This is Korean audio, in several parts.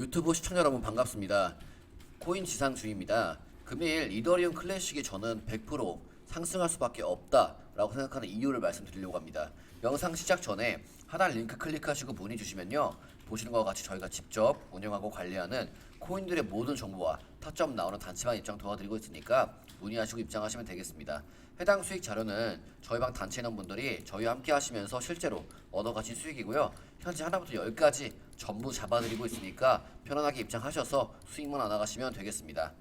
유튜브 시청자 여러분 반갑습니다. 코인 지상주의입니다. 금일 이더리움 클래식이 저는 100% 상승할 수밖에 없다라고 생각하는 이유를 말씀드리려고 합니다. 영상 시작 전에 하단 링크 클릭하시고 문의 주시면요. 보시는 것과 같이 저희가 직접 운영하고 관리하는 코인들의 모든 정보와 타점 나오는 단체방 입장 도와드리고 있으니까 문의하시고 입장하시면 되겠습니다. 해당 수익 자료는 저희 방 단체 인원분들이 저희와 함께 하시면서 실제로 얻어가신 수익이고요. 현재 하나부터 열까지 전부 잡아드리고 있으니까 편안하게 입장하셔서 수익만 안아가시면 되겠습니다.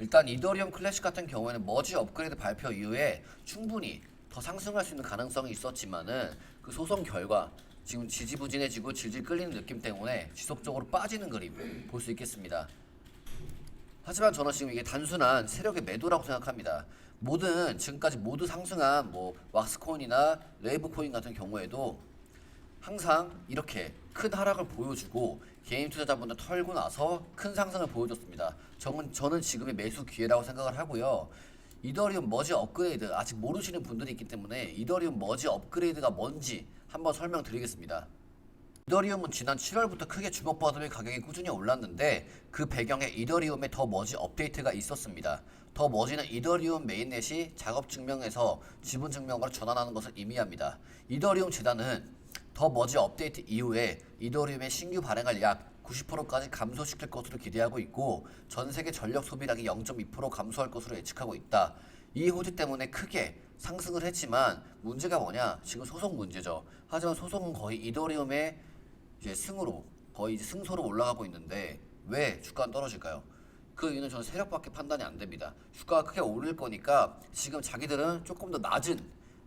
일단 이더리움 클래식 같은 경우에는 머지 업그레이드 발표 이후에 충분히 더 상승할 수 있는 가능성이 있었지만은 그 소송 결과 지금 지지부진해지고 질질 끌리는 느낌 때문에 지속적으로 빠지는 그림 볼 수 있겠습니다. 하지만 저는 지금 이게 단순한 세력의 매도라고 생각합니다. 모든 지금까지 모두 상승한 뭐 왁스코인이나 레이브코인 같은 경우에도 항상 이렇게 큰 하락을 보여주고 개인 투자자분들 털고 나서 큰 상승을 보여줬습니다. 저는, 저는 지금의 매수 기회라고 생각을 하고요. 이더리움 머지 업그레이드 아직 모르시는 분들이 있기 때문에 이더리움 머지 업그레이드가 뭔지 한번 설명드리겠습니다. 이더리움은 지난 7월부터 크게 주목받으며 가격이 꾸준히 올랐는데 그 배경에 이더리움의 더 머지 업데이트가 있었습니다. 더 머지는 이더리움 메인넷이 작업 증명에서 지분 증명으로 전환하는 것을 의미합니다. 이더리움 재단은 더 머지 업데이트 이후에 이더리움의 신규 발행을 약 90%까지 감소시킬 것으로 기대하고 있고 전 세계 전력 소비량이 0.2% 감소할 것으로 예측하고 있다. 이 호재 때문에 크게 상승을 했지만 문제가 뭐냐? 지금 소송 문제죠. 하지만 소송은 거의 이더리움의 이제 승으로 거의 이제 승소로 올라가고 있는데 왜 주가는 떨어질까요? 그 이유는 저는 세력밖에 판단이 안 됩니다. 주가가 크게 오를 거니까 지금 자기들은 조금 더 낮은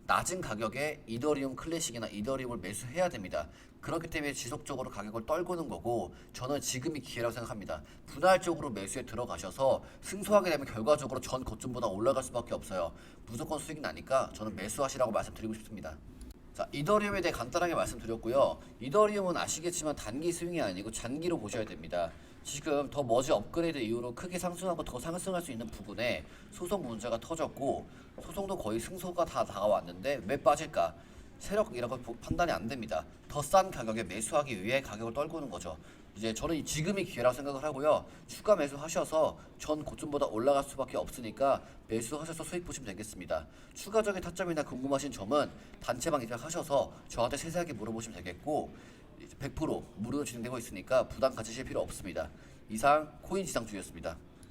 낮은 가격에 이더리움 클래식이나 이더리움을 매수해야 됩니다. 그렇기 때문에 지속적으로 가격을 떨구는 거고 저는 지금이 기회라고 생각합니다. 분할적으로 매수에 들어가셔서 승소하게 되면 결과적으로 전 고점보다 올라갈 수밖에 없어요. 무조건 수익이 나니까 저는 매수하시라고 말씀드리고 싶습니다. 자, 이더리움에 대해 간단하게 말씀드렸고요. 이더리움은 아시겠지만 단기 스윙이 아니고 장기로 보셔야 됩니다. 지금 더 머지 업그레이드 이후로 크게 상승하고 더 상승할 수 있는 부분에 소송 문제가 터졌고 소송도 거의 승소가 다 다가왔는데 왜 빠질까? 세력이라고 보- 판단이 안 됩니다. 더 싼 가격에 매수하기 위해 가격을 떨구는 거죠. 이제 저는 이 지금이 기회라고 생각을 하고요. 추가 매수하셔서 전 고점보다 올라갈 수밖에 없으니까 매수하셔서 수익 보시면 되겠습니다. 추가적인 타점이나 궁금하신 점은 단체방 입장하셔서 저한테 세세하게 물어보시면 되겠고 100% 무료로 진행되고 있으니까 부담 가지실 필요 없습니다. 이상 코인 지상주였습니다.